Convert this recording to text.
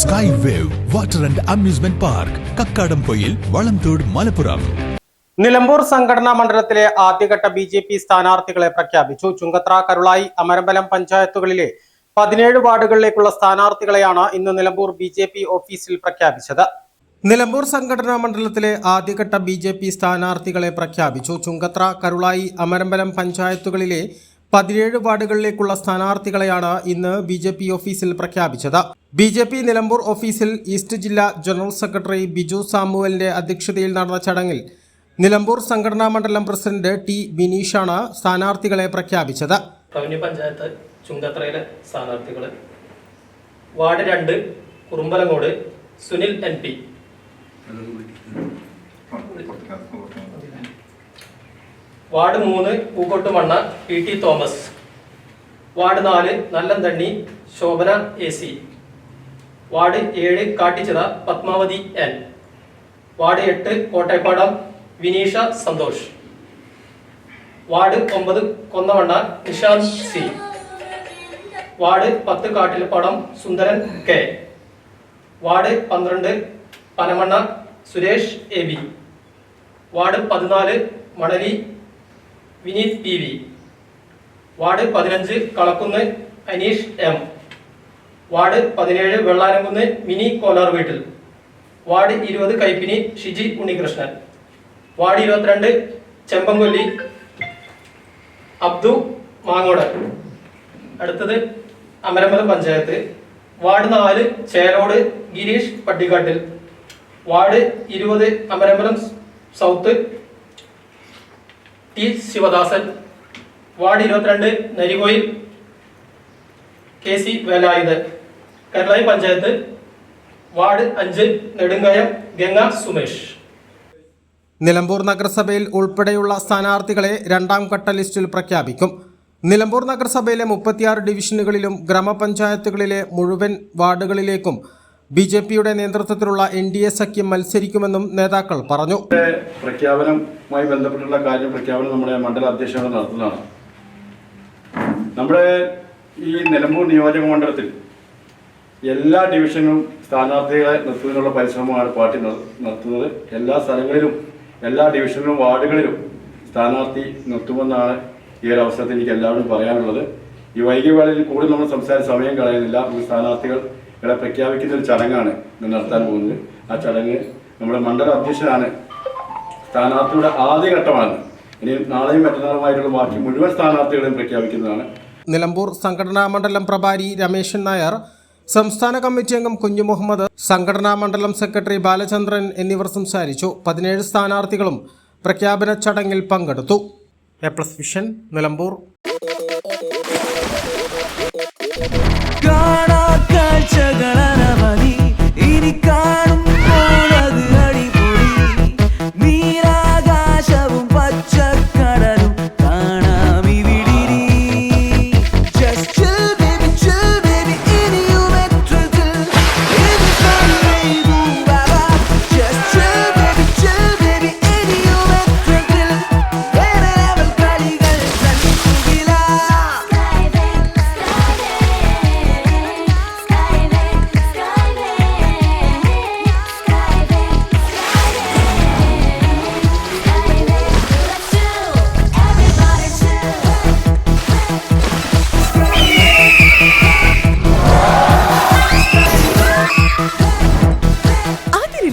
Water and amusement park Kakkadampoyil Valamthode Malappuram Nilambur സംഘടനാ മണ്ഡലത്തിലെ ആദ്യഘട്ട ബി ജെ പി സ്ഥാനാർത്ഥികളെ പ്രഖ്യാപിച്ചു. ചുങ്കത്ര കരുളായി അമരമ്പലം പഞ്ചായത്തുകളിലെ പതിനേഴ് വാർഡുകളിലേക്കുള്ള സ്ഥാനാർത്ഥികളെയാണ് ഇന്ന് നിലമ്പൂർ ബി ജെ പി ഓഫീസിൽ പ്രഖ്യാപിച്ചത്. നിലമ്പൂർ സംഘടനാ മണ്ഡലത്തിലെ ആദ്യഘട്ട ബി ജെ പി സ്ഥാനാർത്ഥികളെ പ്രഖ്യാപിച്ചു. ചുങ്കത്ര കരുളായി അമരമ്പലം പഞ്ചായത്തുകളിലെ പതിനേഴ് വാർഡുകളിലേക്കുള്ള സ്ഥാനാർത്ഥികളെയാണ് ഇന്ന് ബി ജെ പി ഓഫീസിൽ പ്രഖ്യാപിച്ചത്. ബി ജെ പി നിലമ്പൂർ ഓഫീസിൽ ഈസ്റ്റ് ജില്ലാ ജനറൽ സെക്രട്ടറി ബിജു സാമുവലിന്റെ അധ്യക്ഷതയിൽ നടന്ന ചടങ്ങിൽ നിലമ്പൂർ സംഘടനാ മണ്ഡലം പ്രസിഡന്റ് ടി ബിനീഷാണ് സ്ഥാനാർത്ഥികളെ പ്രഖ്യാപിച്ചത്. പഞ്ചായത്ത് ചുങ്കത്രയിലെ സ്ഥാനാർത്ഥികൾ വാർഡ് രണ്ട് Kurumbalangode Sunil N P. Ward മൂന്ന് Pookkottumanna P T Thomas. Ward നാല് Nallanthanni Shobhana A C. Ward ഏഴ് കാട്ടിച്ചിറ പത്മാവതി എൻ. വാർഡ് എട്ട് കോട്ടയപ്പാടം വിനീഷ സന്തോഷ്. വാർഡ് ഒമ്പത് കൊന്നവണ്ണ നിഷാന്ത് സി. വാർഡ് പത്ത് കാട്ടിൽപ്പാടം സുന്ദരൻ കെ. വാർഡ് പന്ത്രണ്ട് Panamanna Suresh A B. Ward പതിനാല് Manali Vineeth P V. Ward പതിനഞ്ച് Kalakkunnu Aneesh M. Ward പതിനേഴ് വെള്ളാരംകുന്ന് മിനി കോലാർ വീട്ടിൽ. വാർഡ് ഇരുപത് കൈപ്പിനി ഷിജി ഉണ്ണികൃഷ്ണൻ. വാർഡ് ഇരുപത്തിരണ്ട് ചെമ്പങ്കൊല്ലി അബ്ദു മാങ്ങോട് അടുത്തത് അമരമല പഞ്ചായത്ത്. വാർഡ് നാല് ചേലോട് ഗിരീഷ് പട്ടിക്കാട്ടിൽ. വാർഡ് ഇരുപത് Amarambalam south T Sivadasan ward ഇരുപത്തിരണ്ട് Narikoyil K C Velayudhan. Karulai panchayat ward അഞ്ച് നെടുങ്കയം ഗംഗ സുമേഷ്. നിലമ്പൂർ നഗരസഭയിൽ ഉൾപ്പെടെയുള്ള സ്ഥാനാർത്ഥികളെ രണ്ടാം ഘട്ട ലിസ്റ്റിൽ പ്രഖ്യാപിക്കും. നിലമ്പൂർ നഗരസഭയിലെ മുപ്പത്തിയാറ് ഡിവിഷനുകളിലും ഗ്രാമപഞ്ചായത്തുകളിലെ മുഴുവൻ വാർഡുകളിലേക്കും ബി ജെ പിയുടെ നേതൃത്വത്തിലുള്ള എൻ ഡി എ സഖ്യം മത്സരിക്കുമെന്നും നേതാക്കൾ പറഞ്ഞു. പ്രഖ്യാപനവുമായി ബന്ധപ്പെട്ടുള്ള കാര്യം പ്രഖ്യാപനം നമ്മുടെ മണ്ഡല അധ്യക്ഷൻ നടത്തുന്നതാണ്. നമ്മുടെ ഈ നിലമ്പൂർ നിയോജക മണ്ഡലത്തിൽ എല്ലാ ഡിവിഷനിലും സ്ഥാനാർത്ഥികളെ നിർത്തുന്നതിനുള്ള പരിശ്രമമാണ് പാർട്ടി നട- നടത്തുന്നത്. എല്ലാ സ്ഥലങ്ങളിലും എല്ലാ ഡിവിഷനിലും വാർഡുകളിലും സ്ഥാനാർത്ഥി നിർത്തുമെന്നാണ് ഈ ഒരു അവസരത്തിൽ എനിക്ക് എല്ലാവരും പറയാനുള്ളത്. ഈ വൈകിയ വേളയിൽ കൂടുതൽ നമ്മൾ സംസാരിച്ച സമയം കളയുന്നില്ല. ഈ സ്ഥാനാർത്ഥികളെ പ്രഖ്യാപിക്കുന്ന ഒരു ചടങ്ങാണ് ഇന്ന് നടത്താൻ പോകുന്നത്. ആ ചടങ്ങ് നമ്മുടെ മണ്ഡല അധ്യക്ഷനാണ്. സ്ഥാനാർത്ഥിയുടെ ആദ്യഘട്ടമാണ്. ഇനി നാളെയും മറ്റന്നാളുമായിട്ടുള്ള ബാക്കി മുഴുവൻ സ്ഥാനാർത്ഥികളെയും പ്രഖ്യാപിക്കുന്നതാണ്. നിലമ്പൂർ സംഘടനാ മണ്ഡലം പ്രഭാരി രമേശൻ നായർ സംസ്ഥാന കമ്മിറ്റി അംഗം കുഞ്ഞു മുഹമ്മദ് സംഘടനാ മണ്ഡലം സെക്രട്ടറി ബാലചന്ദ്രൻ എന്നിവർ സംസാരിച്ചു. പതിനേഴ് സ്ഥാനാർത്ഥികളും പ്രഖ്യാപന ചടങ്ങിൽ പങ്കെടുത്തു. A plus vision Nilambur.